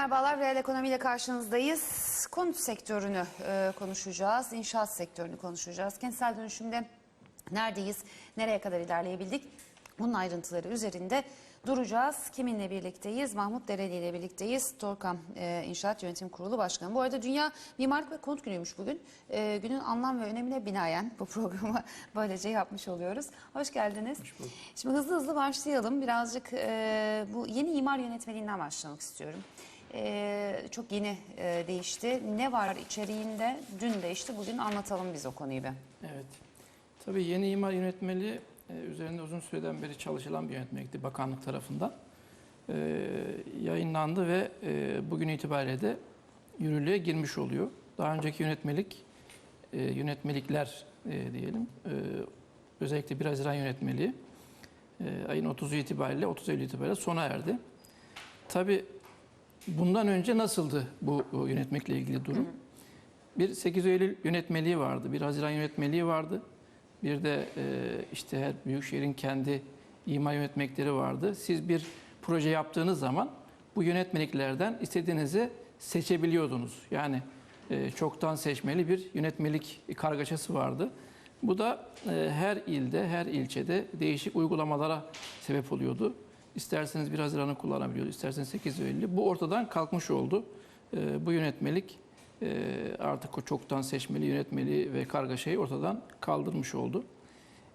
Merhabalar, reel ekonomiyle karşınızdayız. Konut sektörünü e, konuşacağız, inşaat sektörünü konuşacağız. Kentsel dönüşümde neredeyiz, nereye kadar ilerleyebildik? Bunun ayrıntıları üzerinde duracağız. Kiminle birlikteyiz? Mahmut Dereli ile birlikteyiz. Torkam e, İnşaat Yönetim Kurulu Başkanı. Bu arada Dünya Mimarlık ve Konut Günü'ymüş bugün. E, günün anlam ve önemine binaen bu programı böylece yapmış oluyoruz. Hoş geldiniz. Şimdi hızlı hızlı başlayalım. Birazcık e, bu yeni imar yönetmeliğinden başlamak istiyorum. E, çok yeni e, değişti. Ne var içeriğinde? Dün değişti. Bugün anlatalım biz o konuyu bir. Evet. Tabii yeni imar yönetmeliği e, üzerinde uzun süreden beri çalışılan bir yönetmelikti bakanlık tarafından. E, yayınlandı ve e, bugün itibariyle de yürürlüğe girmiş oluyor. Daha önceki yönetmelik, e, yönetmelikler e, diyelim, e, özellikle 1 Haziran yönetmeliği e, ayın 30'u itibariyle, 30 Eylül itibariyle sona erdi. Tabii bundan önce nasıldı bu, bu yönetmekle ilgili durum? Bir 8 Eylül yönetmeliği vardı, bir Haziran yönetmeliği vardı. Bir de e, işte her büyükşehirin kendi imar yönetmekleri vardı. Siz bir proje yaptığınız zaman bu yönetmeliklerden istediğinizi seçebiliyordunuz. Yani e, çoktan seçmeli bir yönetmelik kargaşası vardı. Bu da e, her ilde, her ilçede değişik uygulamalara sebep oluyordu. İsterseniz 1 Haziran'ı kullanabiliyordu, isterseniz 8 Eylül'ü. Bu ortadan kalkmış oldu. E, bu yönetmelik e, artık o çoktan seçmeli, yönetmeli ve kargaşayı ortadan kaldırmış oldu.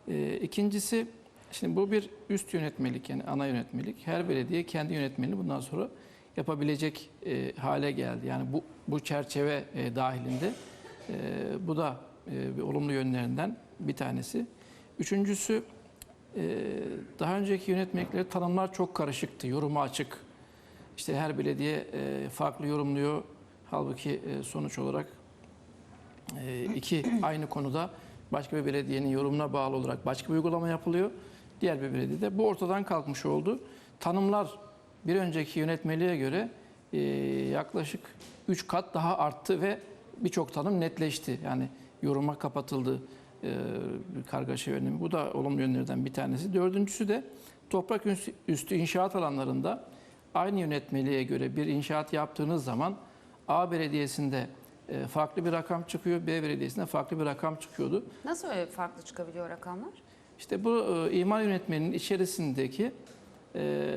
E, İkincisi, şimdi bu bir üst yönetmelik yani ana yönetmelik. Her belediye kendi yönetmeliğini bundan sonra yapabilecek e, hale geldi. Yani bu bu çerçeve e, dahilinde bu da bir olumlu yönlerinden bir tanesi. Üçüncüsü daha önceki yönetmelikleri tanımlar çok karışıktı, yoruma açık. İşte her belediye e, farklı yorumluyor. Halbuki e, sonuç olarak e, iki aynı konuda başka bir belediyenin yorumuna bağlı olarak başka bir uygulama yapılıyor. Diğer bir belediyede bu ortadan kalkmış oldu. Tanımlar bir önceki yönetmeliğe göre yaklaşık 3 kat daha arttı ve birçok tanım netleşti. Yani yoruma kapatıldı kargaşa yönemi. Bu da olumlu yönlerden bir tanesi. Dördüncüsü de toprak üstü- inşaat alanlarında aynı yönetmeliğe göre bir inşaat yaptığınız zaman A belediyesinde e, farklı bir rakam çıkıyor, B belediyesinde farklı bir rakam çıkıyordu. Nasıl öyle farklı çıkabiliyor rakamlar? İşte bu e, imar yönetmeninin içerisindeki e,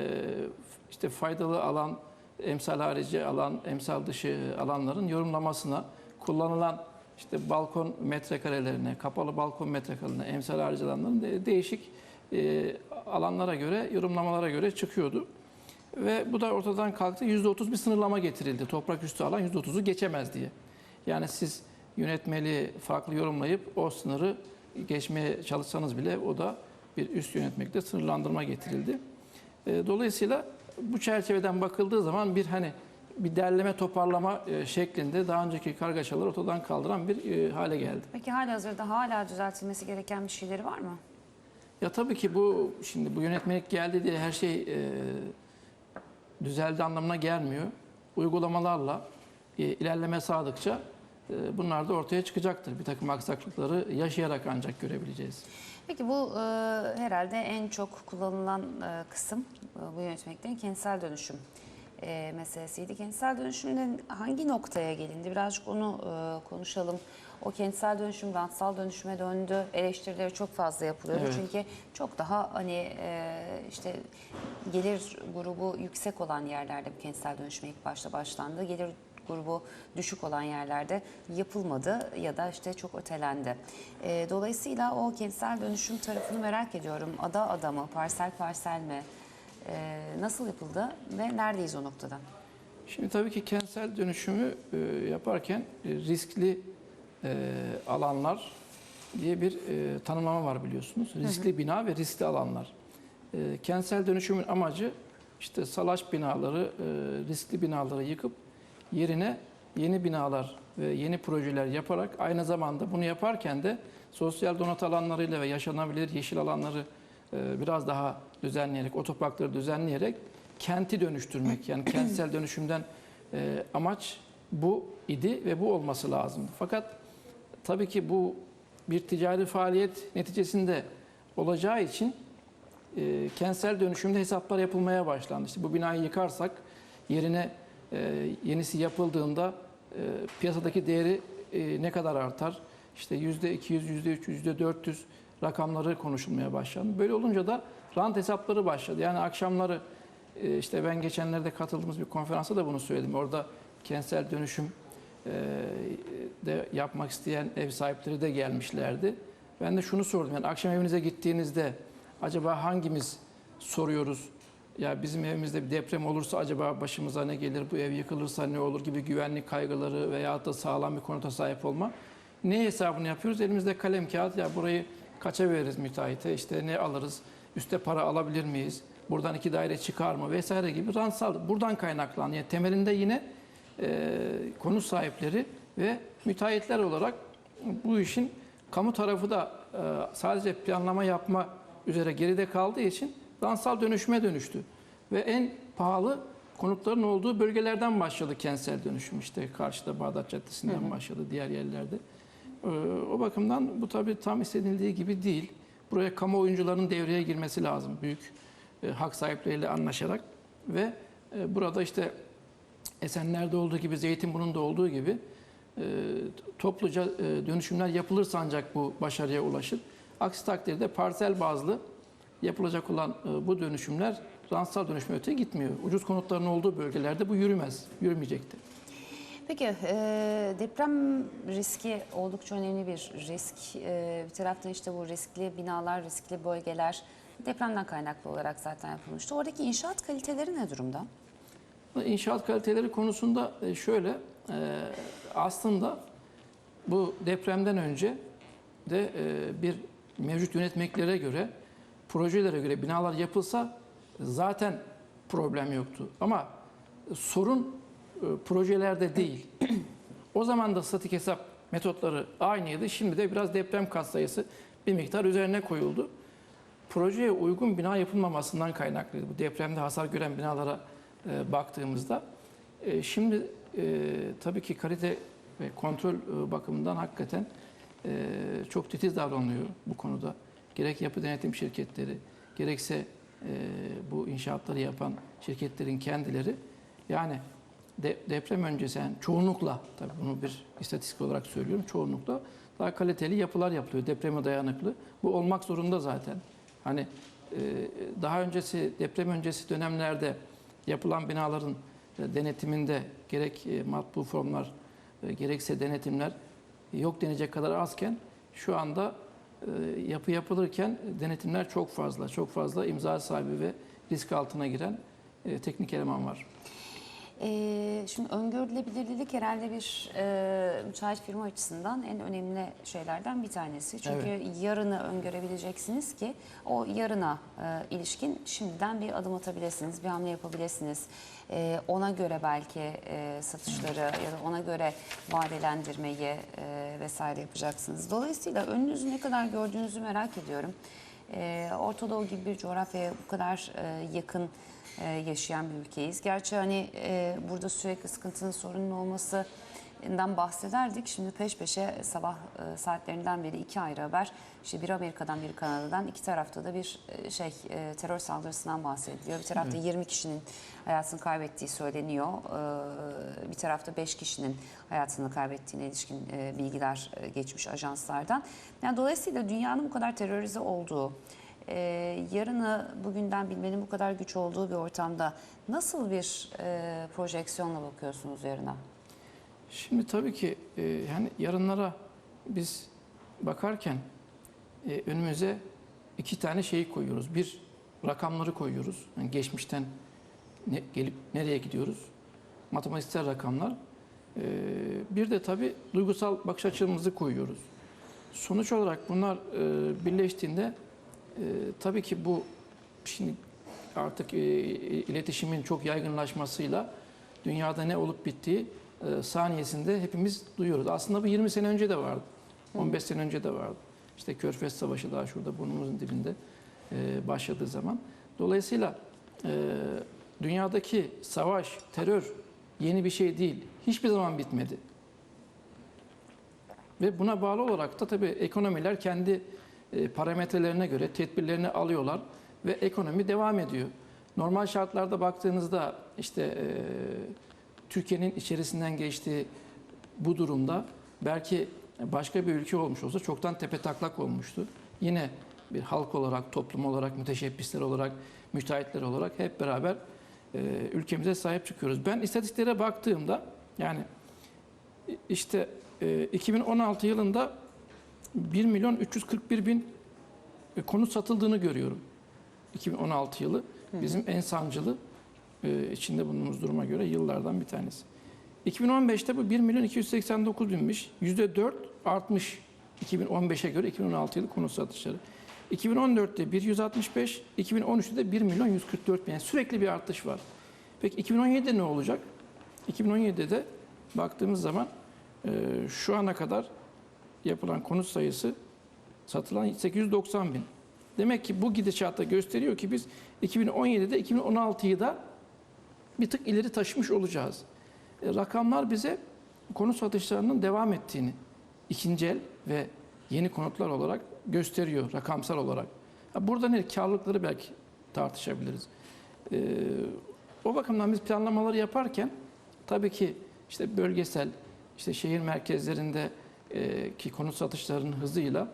işte faydalı alan, emsal harici alan, emsal dışı alanların yorumlamasına kullanılan işte balkon metrekarelerine, kapalı balkon metrekarelerine, emsal harici alanların de- değişik e, alanlara göre, yorumlamalara göre çıkıyordu. Ve bu da ortadan kalktı. %30 bir sınırlama getirildi. Toprak üstü alan %30'u geçemez diye. Yani siz yönetmeliği farklı yorumlayıp o sınırı geçmeye çalışsanız bile o da bir üst yönetmekte sınırlandırma getirildi. E, Dolayısıyla bu çerçeveden bakıldığı zaman bir hani bir derleme toparlama e, şeklinde daha önceki kargaşaları ortadan kaldıran bir e, hale geldi. Peki hala hazırda hala düzeltilmesi gereken bir şeyleri var mı? Ya tabii ki bu şimdi bu yönetmelik geldi diye her şey e, düzeldi anlamına gelmiyor. Uygulamalarla e, ilerleme sağladıkça e, bunlar da ortaya çıkacaktır. Bir takım aksaklıkları yaşayarak ancak görebileceğiz. Peki bu e, herhalde en çok kullanılan e, kısım e, bu yönetmeliklerin kentsel dönüşüm e, meselesiydi. Kentsel dönüşümden hangi noktaya gelindi? Birazcık onu e, konuşalım. O kentsel dönüşüm rantsal dönüşüme döndü. Eleştirileri çok fazla yapılıyordu. Evet. Çünkü çok daha hani e, işte gelir grubu yüksek olan yerlerde bu kentsel dönüşüme ilk başta başlandı. Gelir grubu düşük olan yerlerde yapılmadı ya da işte çok ötelendi. E, dolayısıyla o kentsel dönüşüm tarafını merak ediyorum. Ada ada mı, parsel parsel mi? E, nasıl yapıldı ve neredeyiz o noktada? Şimdi tabii ki kentsel dönüşümü e, yaparken e, riskli e, alanlar diye bir e, tanımlama var biliyorsunuz. Riskli bina ve riskli alanlar. E, kentsel dönüşümün amacı işte salaş binaları, e, riskli binaları yıkıp yerine yeni binalar ve yeni projeler yaparak aynı zamanda bunu yaparken de sosyal donat alanlarıyla ve yaşanabilir yeşil alanları biraz daha düzenleyerek, otoparkları düzenleyerek kenti dönüştürmek. Yani kentsel dönüşümden e, amaç bu idi ve bu olması lazım. Fakat tabii ki bu bir ticari faaliyet neticesinde olacağı için e, kentsel dönüşümde hesaplar yapılmaya başlandı. İşte bu binayı yıkarsak yerine e, yenisi yapıldığında e, piyasadaki değeri e, ne kadar artar? İşte yüzde 200, yüzde 300, yüzde 400 rakamları konuşulmaya başlandı. Böyle olunca da rant hesapları başladı. Yani akşamları e, işte ben geçenlerde katıldığımız bir konferansta da bunu söyledim. Orada kentsel dönüşüm e, de yapmak isteyen ev sahipleri de gelmişlerdi. Ben de şunu sordum. Yani akşam evinize gittiğinizde acaba hangimiz soruyoruz? Ya bizim evimizde bir deprem olursa acaba başımıza ne gelir? Bu ev yıkılırsa ne olur gibi güvenlik kaygıları veya da sağlam bir konuta sahip olma. Ne hesabını yapıyoruz? Elimizde kalem kağıt ya burayı kaça veririz müteahhite? İşte ne alırız? Üste para alabilir miyiz? Buradan iki daire çıkar mı? Vesaire gibi rantsal. Buradan kaynaklanıyor. Yani temelinde yine e, konu sahipleri ve müteahhitler olarak bu işin kamu tarafı da e, sadece planlama yapma üzere geride kaldığı için rantsal dönüşüme dönüştü. Ve en pahalı konutların olduğu bölgelerden başladı kentsel dönüşüm. İşte karşıda Bağdat Caddesi'nden başladı, diğer yerlerde. E, o bakımdan bu tabii tam istenildiği gibi değil. Buraya kamu oyuncularının devreye girmesi lazım. Büyük e, hak sahipleriyle anlaşarak ve e, burada işte Esenler'de olduğu gibi, Zeytinburnu'nda olduğu gibi e, topluca dönüşümler yapılırsa ancak bu başarıya ulaşır. Aksi takdirde parsel bazlı yapılacak olan bu dönüşümler rantsal dönüşme öteye gitmiyor. Ucuz konutların olduğu bölgelerde bu yürümez, yürümeyecekti. Peki e, deprem riski oldukça önemli bir risk. E, bir taraftan işte bu riskli binalar, riskli bölgeler depremden kaynaklı olarak zaten yapılmıştı. Oradaki inşaat kaliteleri ne durumda? İnşaat kaliteleri konusunda e, şöyle, e, aslında bu depremden önce de e, bir mevcut yönetmeliklere göre, projelere göre binalar yapılsa zaten problem yoktu. Ama sorun projelerde değil. O zaman da statik hesap metotları aynıydı. Şimdi de biraz deprem katsayısı bir miktar üzerine koyuldu. Projeye uygun bina yapılmamasından kaynaklıydı. Bu depremde hasar gören binalara e, baktığımızda. E, şimdi e, tabii ki kalite ve kontrol e, bakımından hakikaten e, çok titiz davranılıyor bu konuda. Gerek yapı denetim şirketleri, gerekse e, bu inşaatları yapan şirketlerin kendileri. Yani de, deprem öncesi yani çoğunlukla, tabii bunu bir istatistik olarak söylüyorum, çoğunlukla daha kaliteli yapılar yapılıyor, depreme dayanıklı. Bu olmak zorunda zaten. Hani e, daha öncesi, deprem öncesi dönemlerde yapılan binaların e, denetiminde gerek e, matbu formlar e, gerekse denetimler yok denecek kadar azken şu anda e, yapı yapılırken denetimler çok fazla. Çok fazla imza sahibi ve risk altına giren e, teknik eleman var. Ee, şimdi öngörülebilirlik herhalde bir e, müteahhit firma açısından en önemli şeylerden bir tanesi. Çünkü Evet. yarını öngörebileceksiniz ki o yarına e, ilişkin şimdiden bir adım atabilirsiniz, bir hamle yapabilirsiniz. E, ona göre belki e, satışları ya da ona göre vadelendirmeyi e, vesaire yapacaksınız. Dolayısıyla önünüzü ne kadar gördüğünüzü merak ediyorum. E, Orta Doğu gibi bir coğrafyaya bu kadar e, yakın e, yaşayan bir ülkeyiz. Gerçi hani e, burada sürekli sıkıntının sorunun olmasından bahsederdik. Şimdi peş peşe sabah e, saatlerinden beri iki ayrı haber. İşte bir Amerika'dan bir Kanada'dan iki tarafta da bir e, şey e, terör saldırısından bahsediliyor. Bir tarafta 20 kişinin hayatını kaybettiği söyleniyor. E, bir tarafta 5 kişinin hayatını kaybettiğine ilişkin e, bilgiler e, geçmiş ajanslardan. Yani dolayısıyla dünyanın bu kadar terörize olduğu, ee, yarını bugünden bilmenin bu kadar güç olduğu bir ortamda nasıl bir e, projeksiyonla bakıyorsunuz yarına? Şimdi tabii ki e, yani yarınlara biz bakarken e, önümüze iki tane şeyi koyuyoruz. Bir rakamları koyuyoruz. Yani geçmişten ne, gelip nereye gidiyoruz? Matematiksel rakamlar. E, bir de tabii duygusal bakış açımızı koyuyoruz. Sonuç olarak bunlar e, birleştiğinde e, tabii ki bu şimdi artık e, iletişimin çok yaygınlaşmasıyla dünyada ne olup bittiği e, saniyesinde hepimiz duyuyoruz. Aslında bu 20 sene önce de vardı. 15 sene önce de vardı. İşte Körfez Savaşı daha şurada burnumuzun dibinde e, başladığı zaman. Dolayısıyla e, dünyadaki savaş, terör yeni bir şey değil. Hiçbir zaman bitmedi. Ve buna bağlı olarak da tabii ekonomiler kendi e, parametrelerine göre tedbirlerini alıyorlar ve ekonomi devam ediyor. Normal şartlarda baktığınızda işte e, Türkiye'nin içerisinden geçtiği bu durumda belki başka bir ülke olmuş olsa çoktan tepe taklak olmuştu. Yine bir halk olarak, toplum olarak, müteşebbisler olarak, müteahhitler olarak hep beraber e, ülkemize sahip çıkıyoruz. Ben istatistiklere baktığımda yani işte e, 2016 yılında 1 milyon 341 bin e, konut satıldığını görüyorum. 2016 yılı bizim en sancılı e, içinde bulunduğumuz duruma göre yıllardan bir tanesi. 2015'te bu 1 milyon 289 binmiş. %4 artmış 2015'e göre 2016 yılı konut satışları. 2014'te 165, 2013'te de 1 milyon 144 bin. Yani sürekli bir artış var. Peki 2017'de ne olacak? 2017'de baktığımız zaman e, şu ana kadar yapılan konut sayısı satılan 890 bin. Demek ki bu gidişatta gösteriyor ki biz 2017'de 2016'yı da bir tık ileri taşımış olacağız. E, rakamlar bize konut satışlarının devam ettiğini ikinci el ve yeni konutlar olarak gösteriyor rakamsal olarak. Ha, Burada ne karlılıkları belki tartışabiliriz. E, o bakımdan biz planlamaları yaparken tabii ki işte bölgesel işte şehir merkezlerinde e, ki konut satışlarının hızıyla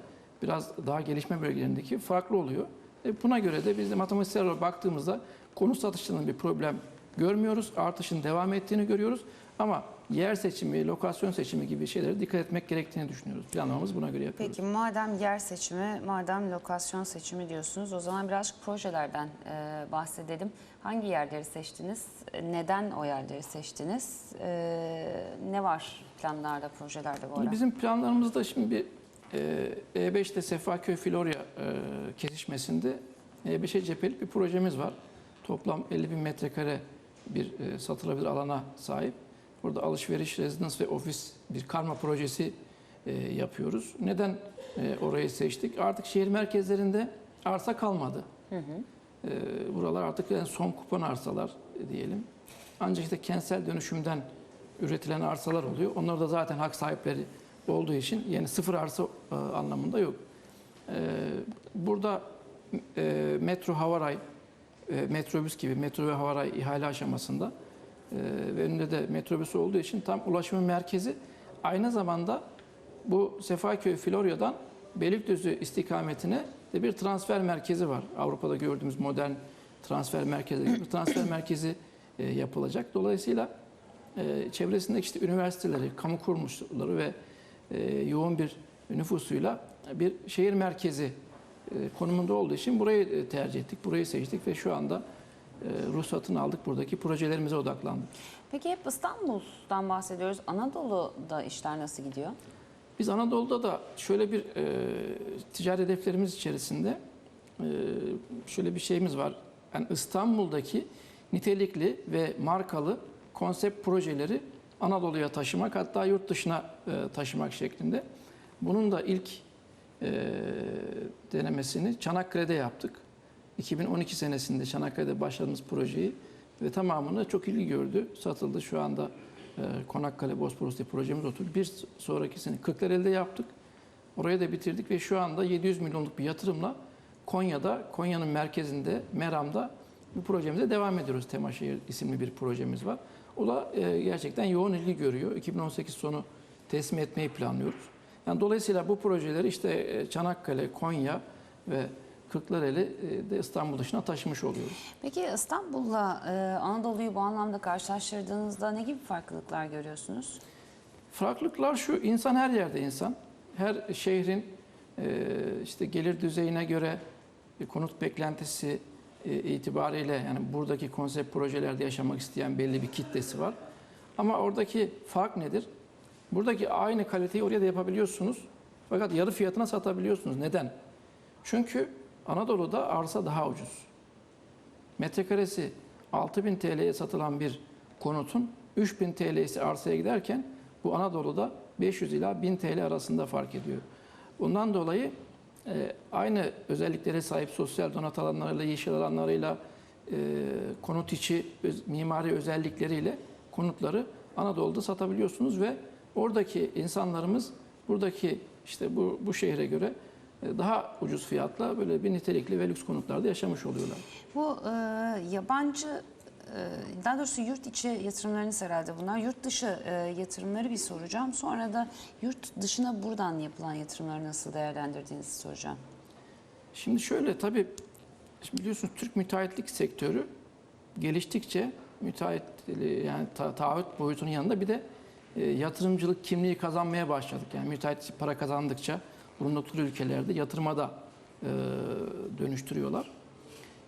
biraz daha gelişme bölgelerindeki farklı oluyor. E, buna göre de biz de matematiksel olarak baktığımızda konut satışlarının bir problem görmüyoruz. Artışın devam ettiğini görüyoruz. Ama yer seçimi, lokasyon seçimi gibi şeylere dikkat etmek gerektiğini düşünüyoruz. Planlamamız buna göre yapıyoruz. Peki madem yer seçimi, madem lokasyon seçimi diyorsunuz o zaman birazcık projelerden e, bahsedelim. Hangi yerleri seçtiniz? Neden o yerleri seçtiniz? E, ne var planlarda, projelerde bu ara? Bizim planlarımızda şimdi bir e, E5'te Sefaköy Florya e, kesişmesinde E5'e cephelik bir projemiz var. Toplam 50 bin metrekare bir e, satılabilir alana sahip. Burada alışveriş, rezidans ve ofis bir karma projesi e, yapıyoruz. Neden e, orayı seçtik? Artık şehir merkezlerinde arsa kalmadı. E, buralar artık en son kupon arsalar e, diyelim. Ancak işte kentsel dönüşümden üretilen arsalar oluyor. Onlar da zaten hak sahipleri olduğu için yani sıfır arsa e, anlamında yok. E, burada e, metro havaray, e, metrobüs gibi metro ve havaray ihale aşamasında ve önünde de metrobüs olduğu için tam ulaşımın merkezi aynı zamanda bu Sefaköy Florya'dan Beylikdüzü istikametine de bir transfer merkezi var. Avrupa'da gördüğümüz modern transfer merkezi bir transfer merkezi e, yapılacak. Dolayısıyla e, çevresindeki işte üniversiteleri, kamu kuruluşları ve e, yoğun bir nüfusuyla bir şehir merkezi e, konumunda olduğu için burayı e, tercih ettik, burayı seçtik ve şu anda ruhsatını aldık. Buradaki projelerimize odaklandık. Peki hep İstanbul'dan bahsediyoruz. Anadolu'da işler nasıl gidiyor? Biz Anadolu'da da şöyle bir e, ticari hedeflerimiz içerisinde e, şöyle bir şeyimiz var. Yani İstanbul'daki nitelikli ve markalı konsept projeleri Anadolu'ya taşımak hatta yurt dışına e, taşımak şeklinde. Bunun da ilk e, denemesini Çanakkale'de yaptık. 2012 senesinde Çanakkale'de başladığımız projeyi ve tamamını çok ilgi gördü. Satıldı. Şu anda e, Konakkale Bosporus diye projemiz oturdu. Bir sonrakisini Kırklareli'de yaptık. Orayı da bitirdik ve şu anda 700 milyonluk bir yatırımla Konya'da, Konya'nın merkezinde, Meram'da bu projemize devam ediyoruz. Temaşehir isimli bir projemiz var. O da e, gerçekten yoğun ilgi görüyor. 2018 sonu teslim etmeyi planlıyoruz. Yani dolayısıyla bu projeleri işte e, Çanakkale, Konya ve Kırklareli e, de İstanbul dışına taşımış oluyoruz. Peki İstanbul'la e, Anadolu'yu bu anlamda karşılaştırdığınızda ne gibi farklılıklar görüyorsunuz? Farklılıklar şu, insan her yerde insan. Her şehrin e, işte gelir düzeyine göre konut beklentisi itibariyle yani buradaki konsept projelerde yaşamak isteyen belli bir kitlesi var. Ama oradaki fark nedir? Buradaki aynı kaliteyi oraya da yapabiliyorsunuz. Fakat yarı fiyatına satabiliyorsunuz. Neden? Çünkü Anadolu'da arsa daha ucuz. Metrekaresi 6000 TL'ye satılan bir konutun 3000 TL'si arsaya giderken bu Anadolu'da 500 ila 1000 TL arasında fark ediyor. Bundan dolayı e, aynı özelliklere sahip sosyal donat alanlarıyla, yeşil alanlarıyla, e, konut içi öz- mimari özellikleriyle konutları Anadolu'da satabiliyorsunuz ve oradaki insanlarımız buradaki işte bu, bu şehre göre daha ucuz fiyatla böyle bir nitelikli ve lüks konutlarda yaşamış oluyorlar. Bu e, yabancı e, daha doğrusu yurt içi yatırımlarınız herhalde bunlar. Yurt dışı e, yatırımları bir soracağım. Sonra da yurt dışına buradan yapılan yatırımları nasıl değerlendirdiğinizi soracağım. Şimdi şöyle tabii şimdi biliyorsunuz Türk müteahhitlik sektörü geliştikçe müteahhit yani ta- taahhüt boyutunun yanında bir de e, yatırımcılık kimliği kazanmaya başladık. Yani müteahhit para kazandıkça bulundukları ülkelerde yatırıma da e, dönüştürüyorlar.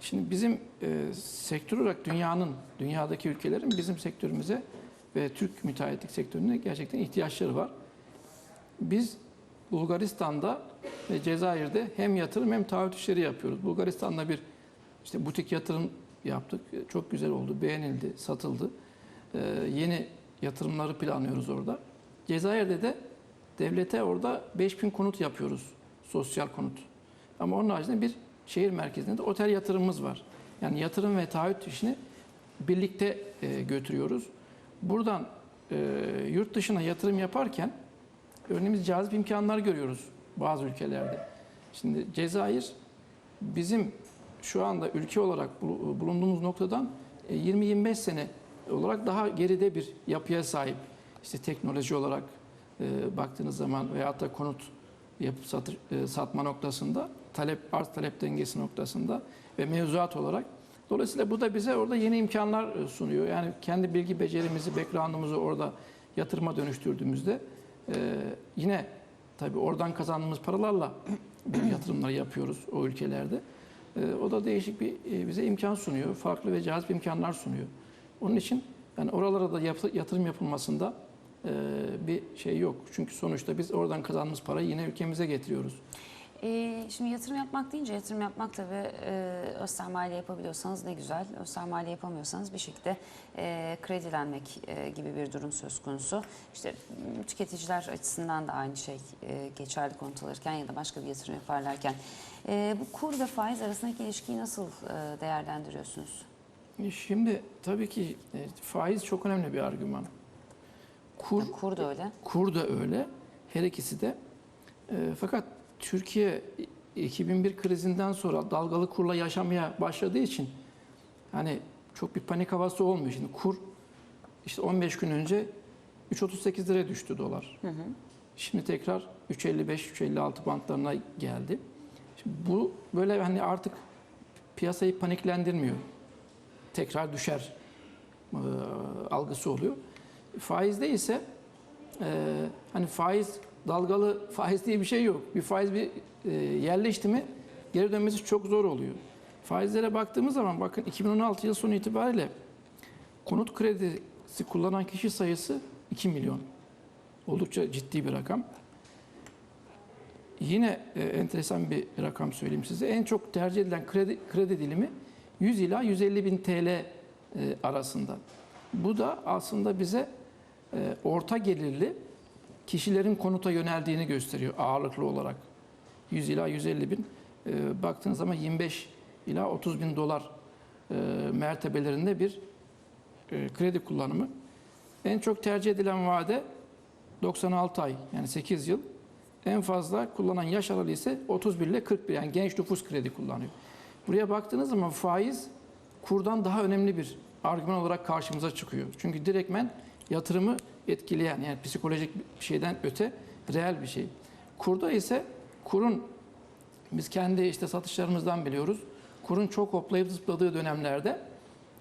Şimdi bizim e, sektör olarak dünyanın, dünyadaki ülkelerin bizim sektörümüze ve Türk müteahhitlik sektörüne gerçekten ihtiyaçları var. Biz Bulgaristan'da ve Cezayir'de hem yatırım hem taahhüt işleri yapıyoruz. Bulgaristan'da bir işte butik yatırım yaptık. Çok güzel oldu, beğenildi, satıldı. Ee, yeni yatırımları planlıyoruz orada. Cezayir'de de devlete orada 5000 konut yapıyoruz. Sosyal konut. Ama onun haricinde bir şehir merkezinde de otel yatırımımız var. Yani yatırım ve taahhüt işini birlikte e, götürüyoruz. Buradan e, yurt dışına yatırım yaparken örneğin biz cazip imkanlar görüyoruz bazı ülkelerde. Şimdi Cezayir bizim şu anda ülke olarak bulu- bulunduğumuz noktadan e, 20-25 sene olarak daha geride bir yapıya sahip. İşte teknoloji olarak e, baktığınız zaman veyahut da konut yapıp satır, e, satma noktasında, talep arz talep dengesi noktasında ve mevzuat olarak. Dolayısıyla bu da bize orada yeni imkanlar e, sunuyor. Yani kendi bilgi becerimizi, background'umuzu orada yatırıma dönüştürdüğümüzde e, yine tabii oradan kazandığımız paralarla yatırımları yapıyoruz o ülkelerde. E, o da değişik bir e, bize imkan sunuyor. Farklı ve cazip imkanlar sunuyor. Onun için yani oralara da yatırım yapılmasında bir şey yok. Çünkü sonuçta biz oradan kazandığımız parayı yine ülkemize getiriyoruz. Ee, şimdi yatırım yapmak deyince yatırım yapmak tabii e, öz sermaye yapabiliyorsanız ne güzel. Öz sermaye yapamıyorsanız bir şekilde e, kredilenmek e, gibi bir durum söz konusu. İşte tüketiciler açısından da aynı şey e, geçerli konut alırken ya da başka bir yatırım yaparlarken. E, bu kur ve faiz arasındaki ilişkiyi nasıl e, değerlendiriyorsunuz? E, Şimdi tabii ki e, faiz çok önemli bir argüman. Kur, Yani kur da öyle. kur da öyle. Her ikisi de. E, fakat Türkiye 2001 krizinden sonra dalgalı kurla yaşamaya başladığı için hani çok bir panik havası olmuyor. Şimdi kur işte 15 gün önce 3.38 liraya düştü dolar. Şimdi tekrar 3.55-3.56 bantlarına geldi. Şimdi bu böyle hani artık piyasayı paniklendirmiyor. Tekrar düşer e, algısı oluyor. Faizde ise e, hani faiz dalgalı faiz diye bir şey yok. Bir faiz bir e, yerleşti mi geri dönmesi çok zor oluyor. Faizlere baktığımız zaman bakın 2016 yıl sonu itibariyle konut kredisi kullanan kişi sayısı 2 milyon. Oldukça ciddi bir rakam. Yine e, enteresan bir rakam söyleyeyim size. En çok tercih edilen kredi, kredi dilimi 100 ila 150 bin TL e, arasında. Bu da aslında bize orta gelirli kişilerin konuta yöneldiğini gösteriyor ağırlıklı olarak. 100 ila 150 bin. E, baktığınız zaman 25 ila 30 bin dolar e, mertebelerinde bir e, kredi kullanımı. En çok tercih edilen vade 96 ay yani 8 yıl. En fazla kullanan yaş aralığı ise 31 ile 41 yani genç nüfus kredi kullanıyor. Buraya baktığınız zaman faiz kurdan daha önemli bir argüman olarak karşımıza çıkıyor. Çünkü direktmen yatırımı etkileyen yani psikolojik bir şeyden öte reel bir şey. Kurda ise kurun biz kendi işte satışlarımızdan biliyoruz. Kurun çok hoplayıp zıpladığı dönemlerde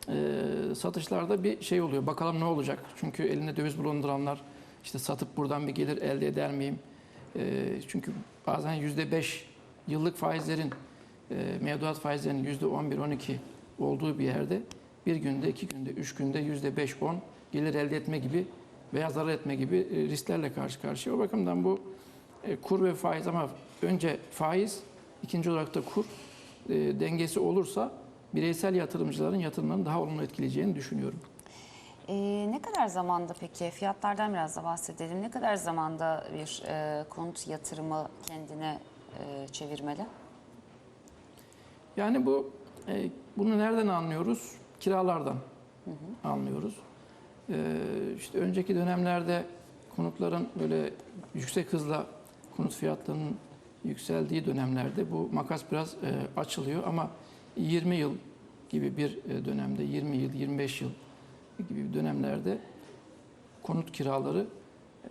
e, satışlarda bir şey oluyor. Bakalım ne olacak? Çünkü elinde döviz bulunduranlar işte satıp buradan bir gelir elde eder miyim? E, çünkü bazen yüzde beş yıllık faizlerin e, mevduat faizlerinin yüzde 11-12 olduğu bir yerde bir günde, iki günde, üç günde yüzde 5-10 gelir elde etme gibi veya zarar etme gibi e, risklerle karşı karşıya. O bakımdan bu e, kur ve faiz ama önce faiz, ikinci olarak da kur e, dengesi olursa bireysel yatırımcıların yatırımlarını daha olumlu etkileyeceğini düşünüyorum. Ee, ne kadar zamanda peki fiyatlardan biraz da bahsedelim. Ne kadar zamanda bir e, konut yatırımı kendine e, çevirmeli? Yani bu e, bunu nereden anlıyoruz? Kiralardan anlıyoruz. E, işte önceki dönemlerde konutların böyle yüksek hızla konut fiyatlarının yükseldiği dönemlerde bu makas biraz e, açılıyor ama 20 yıl gibi bir e, dönemde 20 yıl, 25 yıl gibi dönemlerde konut kiraları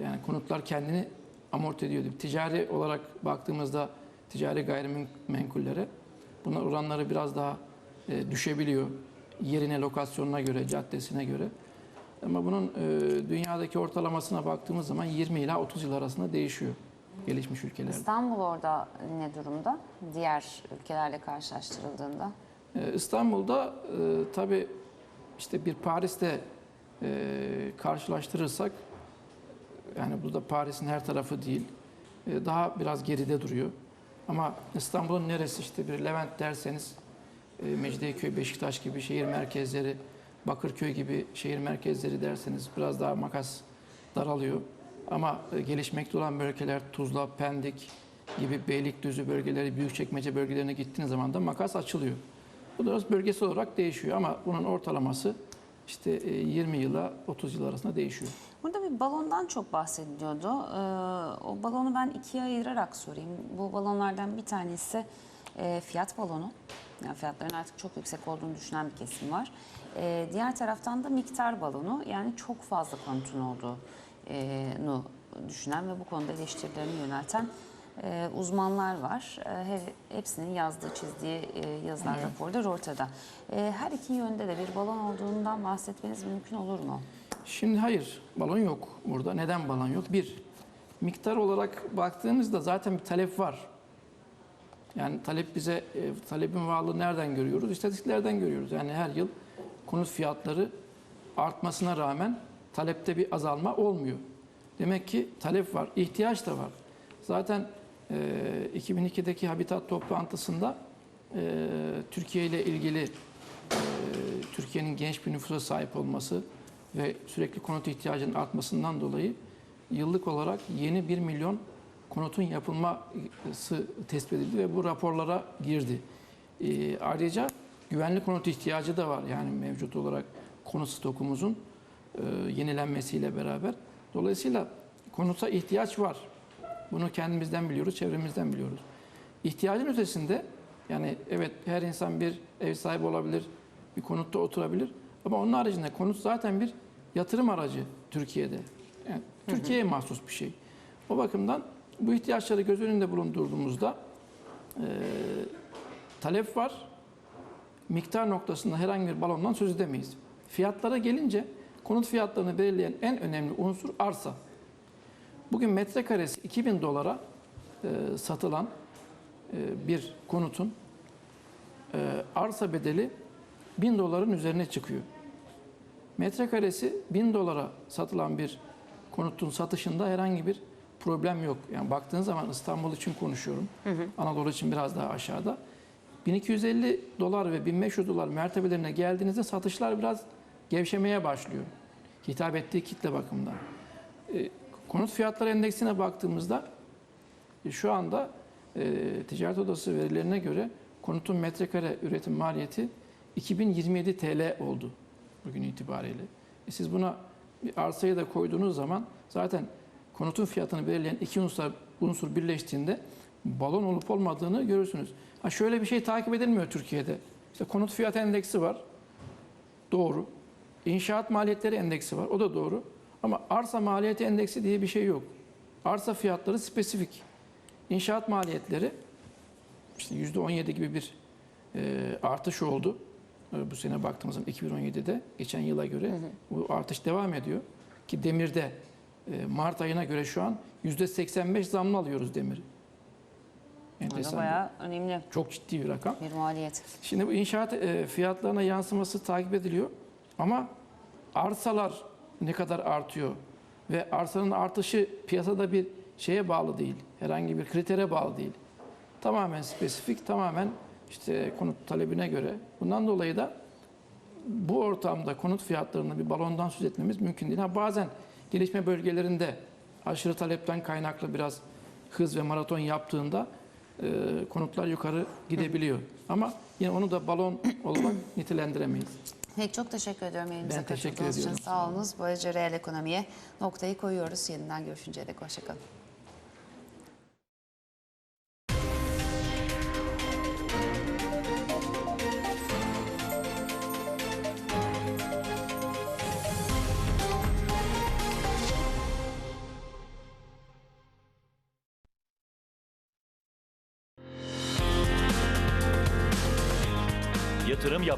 yani konutlar kendini amorti ediyordu. Ticari olarak baktığımızda ticari gayrimenkullere bunlar oranları biraz daha e, düşebiliyor. Yerine, lokasyonuna göre, caddesine göre. Ama bunun e, dünyadaki ortalamasına baktığımız zaman 20 ila 30 yıl arasında değişiyor gelişmiş ülkelerde. İstanbul orada ne durumda? Diğer ülkelerle karşılaştırıldığında. Ee, İstanbul'da e, tabii işte bir Paris'te e, karşılaştırırsak yani burada Paris'in her tarafı değil e, daha biraz geride duruyor. Ama İstanbul'un neresi işte bir Levent derseniz e, Mecidiyeköy, Beşiktaş gibi şehir merkezleri, Bakırköy gibi şehir merkezleri derseniz biraz daha makas daralıyor. Ama e, gelişmekte olan bölgeler Tuzla, Pendik gibi Beylikdüzü bölgeleri, Büyükçekmece bölgelerine gittiğiniz zaman da makas açılıyor. Bu da bölgesel olarak değişiyor ama bunun ortalaması işte e, 20 yıla 30 yıl arasında değişiyor. Burada bir balondan çok bahsediliyordu. Ee, o balonu ben ikiye ayırarak sorayım. Bu balonlardan bir tanesi e, fiyat balonu. Yani fiyatların artık çok yüksek olduğunu düşünen bir kesim var. Ee, diğer taraftan da miktar balonu. Yani çok fazla konutun olduğunu düşünen ve bu konuda eleştirilerini yönelten e, uzmanlar var. E, her- hepsinin yazdığı, çizdiği e, yazılar, Evet. raporlar ortada. E, her iki yönde de bir balon olduğundan bahsetmeniz mümkün olur mu? Şimdi hayır, balon yok burada. Neden balon yok? Bir, miktar olarak baktığımızda zaten bir talep var. Yani talep bize, e, talebin varlığı nereden görüyoruz? İstatistiklerden görüyoruz. Yani her yıl konut fiyatları artmasına rağmen talepte bir azalma olmuyor. Demek ki talep var, ihtiyaç da var. Zaten e, 2002'deki Habitat toplantısında e, Türkiye ile ilgili e, Türkiye'nin genç bir nüfusa sahip olması ve sürekli konut ihtiyacının artmasından dolayı yıllık olarak yeni 1 milyon konutun yapılması tespit edildi ve bu raporlara girdi. E, ayrıca güvenli konut ihtiyacı da var yani mevcut olarak konut stokumuzun e, yenilenmesiyle beraber. Dolayısıyla konuta ihtiyaç var. Bunu kendimizden biliyoruz, çevremizden biliyoruz. İhtiyacın ötesinde yani evet her insan bir ev sahibi olabilir, bir konutta oturabilir. Ama onun haricinde konut zaten bir yatırım aracı Türkiye'de. Yani Türkiye'ye mahsus bir şey. O bakımdan bu ihtiyaçları göz önünde bulundurduğumuzda e, talep var. Miktar noktasında herhangi bir balondan söz edemeyiz. Fiyatlara gelince konut fiyatlarını belirleyen en önemli unsur arsa. Bugün metrekaresi 2000 dolara e, satılan e, bir konutun e, arsa bedeli 1000 doların üzerine çıkıyor. Metrekaresi 1000 dolara satılan bir konutun satışında herhangi bir problem yok. Yani baktığın zaman İstanbul için konuşuyorum. Anadolu için biraz daha aşağıda. 1250 dolar ve 1500 dolar mertebelerine geldiğinizde satışlar biraz gevşemeye başlıyor. Hitap ettiği kitle bakımından. E, konut fiyatları endeksine baktığımızda e, şu anda e, Ticaret Odası verilerine göre konutun metrekare üretim maliyeti 2027 TL oldu bugün itibariyle. Siz buna bir arsayı da koyduğunuz zaman zaten konutun fiyatını belirleyen iki unsur, unsur birleştiğinde balon olup olmadığını görürsünüz. Ha şöyle bir şey takip edilmiyor Türkiye'de. İşte konut fiyat endeksi var. Doğru. İnşaat maliyetleri endeksi var. O da doğru. Ama arsa maliyeti endeksi diye bir şey yok. Arsa fiyatları spesifik. İnşaat maliyetleri işte %17 gibi bir e, artış oldu. E, bu sene baktığımız zaman 2017'de geçen yıla göre bu artış devam ediyor. Ki demirde e, Mart ayına göre şu an %85 zamlı alıyoruz demiri. Da Enteresan. bayağı önemli Çok ciddi bir rakam. bir maliyet. Şimdi bu inşaat e, fiyatlarına yansıması takip ediliyor. Ama arsalar ne kadar artıyor ve arsanın artışı piyasada bir şeye bağlı değil. Herhangi bir kritere bağlı değil. Tamamen spesifik, tamamen işte konut talebine göre. Bundan dolayı da bu ortamda konut fiyatlarını bir balondan söz etmemiz mümkün değil. Ha, bazen gelişme bölgelerinde aşırı talepten kaynaklı biraz hız ve maraton yaptığında e, konutlar yukarı gidebiliyor. Ama yine onu da balon olarak nitelendiremeyiz. Peki çok teşekkür ediyorum elinize Ben teşekkür katıldığınız için. ediyorum. Sağ olunuz. Böylece reel ekonomiye noktayı koyuyoruz. Yeniden görüşünceye dek hoşçakalın.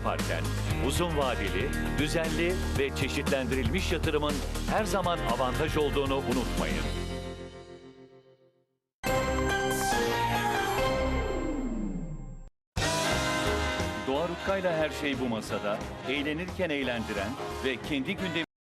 Yaparken uzun vadeli, düzenli ve çeşitlendirilmiş yatırımın her zaman avantaj olduğunu unutmayın. Doğa Rutkay'la her şey bu masada, eğlenirken eğlendiren ve kendi gündemi